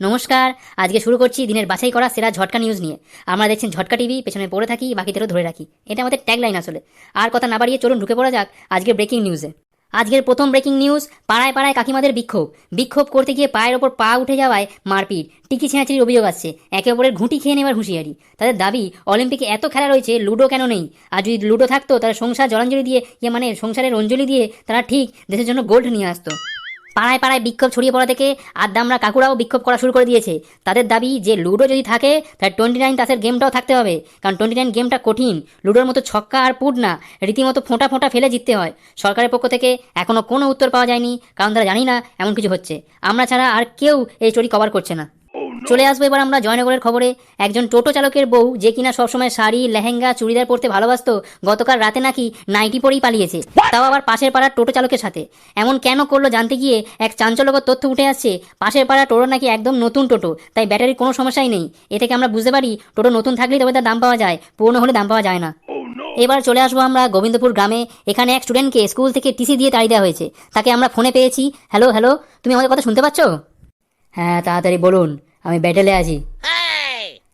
নমস্কার, আজকে শুরু করছি দিনের বাছাই করা সেরা ঝটকা নিউজ নিয়ে। আমরা দেখছেন ঝটকা টিভি পেছনে পড়ে থাকি, বাকিদেরও ধরে রাখি। এটা আমাদের ট্যাগলাইন আসলে। আর কথা না বাড়িয়ে চলুন, ঢুকে পড়া যাক আজকের ব্রেকিং নিউজে আজকের প্রথম ব্রেকিং নিউজ পাড়ায় পাড়ায় কাকিমাদের বিক্ষোভ। বিক্ষোভ করতে গিয়ে পায়ের ওপর পা উঠে যাওয়ায় মারপিট। টিকি ছেঁচাচির অভিযোগ আসছে। একে অপরের ঘুঁটি খেয়ে নেবার হুঁশিয়ারি। তাদের দাবি, অলিম্পিকে এত খেলা রয়েছে, লুডো কেন নেই? আর যদি লুডো থাকতো, তারা সংসার জলাঞ্জলি দিয়ে ইয়ে মানে সংসারের অঞ্জলি দিয়ে, তারা ঠিক দেশের জন্য গোল্ড নিয়ে আসতো। পাড়ায় পাড়ায় বিক্ষোভ ছড়িয়ে পড়া থেকে আদ্দামরা কাকুরাও বিক্ষোভ করা শুরু করে দিয়েছে। তাদের দাবি যে লুডো যদি থাকে, তাহলে টোয়েন্টি নাইন তাসের গেমটাও থাকতে হবে। কারণ টোয়েন্টি নাইন গেমটা কঠিন। লুডোর মতো ছক্কা আর পুট না, রীতিমতো ফোঁটা ফোঁটা ফেলে জিততে হয়। সরকারের পক্ষ থেকে এখনও কোনো উত্তর পাওয়া যায়নি, কারণ তারা জানি না এমন কিছু হচ্ছে। আমরা ছাড়া আর কেউ এই স্টোরি কভার করছে না। চলে আসব এবার আমরা জয়নগরের খবরে। একজন টোটো চালকের বউ যে কিনা সবসময় শাড়ি লেহেঙ্গা চুড়িদার পরতে ভালোবাসত গতকাল রাতে নাকি নাইটি পরেই পালিয়েছে। তাও আবার পাশের পাড়ার টোটো চালকের সাথে। এমন কেন করল জানতে গিয়ে এক চাঞ্চল্যকর তথ্য উঠে আসছে পাশের পাড়ার টোটো নাকি একদম নতুন টোটো তাই ব্যাটারির কোনো সমস্যাই নেই। এ থেকে আমরা বুঝতে পারি টোটো নতুন থাকলেই তবে তার দাম পাওয়া যায় পুরনো হলে দাম পাওয়া যায় না। এবার চলে আসব আমরা গোবিন্দপুর গ্রামে। এখানে এক স্টুডেন্টকে স্কুল থেকে টিসি দিয়ে তাড়িয়ে দেওয়া হয়েছে। তাকে আমরা ফোনে পেয়েছি। হ্যালো হ্যালো তুমি আমাদের কথা শুনতে পাচ্ছ? হ্যাঁ তাড়াতাড়ি বলুন। আমি ব্যাটেলে আছি।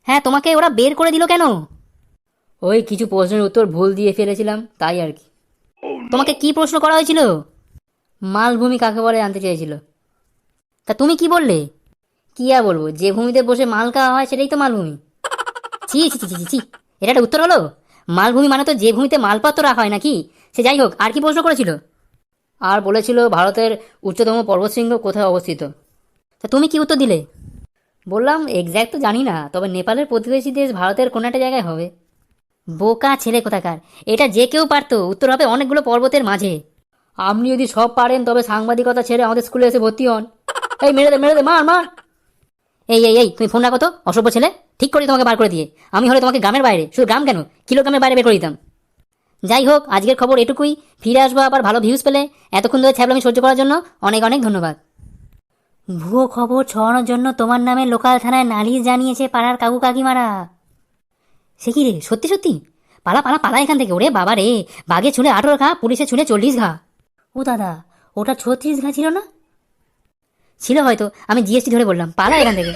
হ্যাঁ তোমাকে ওরা বের করে দিল কেন? ওই কিছু প্রশ্নের উত্তর ভুল দিয়ে ফেলেছিলাম তাই আর কি। তোমাকে কি প্রশ্ন করা হয়েছিল? মালভূমি কাকে বলে জানতে চেয়েছিল। তা তুমি কি বললে? কি আর বলব যে ভূমিতে বসে মাল খাওয়া হয় সেটাই তো মালভূমি। ছি ছি ছি ছি, ছি এটা একটা উত্তর হলো? মালভূমি মানে তো যে ভূমিতে মালপত্র রাখা হয় নাকি? সে যাই হোক আর কি প্রশ্ন করেছিল? আর বলেছিল ভারতের উচ্চতম পর্বতশৃঙ্গ কোথায় অবস্থিত? তা তুমি কি উত্তর দিলে? বললাম এক্স্যাক্ট তো জানি না, তবে নেপালের প্রতিবেশী দেশ ভারতের কোনো একটা জায়গায় হবে। বোকা ছেলে কোথাকার? এটা যে কেউ পারতো, উত্তর হবে অনেকগুলো পর্বতের মাঝে। আপনি যদি সব পারেন, তবে সাংবাদিকতা ছেড়ে আমাদের স্কুলে এসে ভর্তি হন। এই, মেরে দে মেরে দে, মার মার! এই এই এই, তুমি ফোন রাখো তো, অসভ্য ছেলে। ঠিক করে তোমাকে বার করে দিয়ে। আমি হলে তোমাকে গ্রামের বাইরে, শুধু গ্রাম কেন? কিলো গ্রামের বাইরে বের করে দিতাম। যাই হোক, আজকের খবর এটুকুই। ফিরে আসব আবার ভালো ভিউজ পেলে। এতক্ষণ ধরে ছ্যাবলামি সহ্য করার জন্য অনেক অনেক ধন্যবাদ। ভুয়ো খবর ছড়ানোর জন্য তোমার নামে লোকাল থানায় নালিশ জানিয়েছে পাড়ার কাকু কাকিমারা। সে কি রে? সত্যি সত্যি? পালা পালা পালা এখান থেকে, ওরে বাবা রে বাঘে ছুঁড়ে আঠেরো ঘা, পুলিশে ছুঁড়ে চল্লিশ ঘা। ও দাদা, ওটা ছত্রিশ ঘা ছিল না? ছিল হয়তো, আমি জিএসটি ধরে বললাম, পালা এখান থেকে।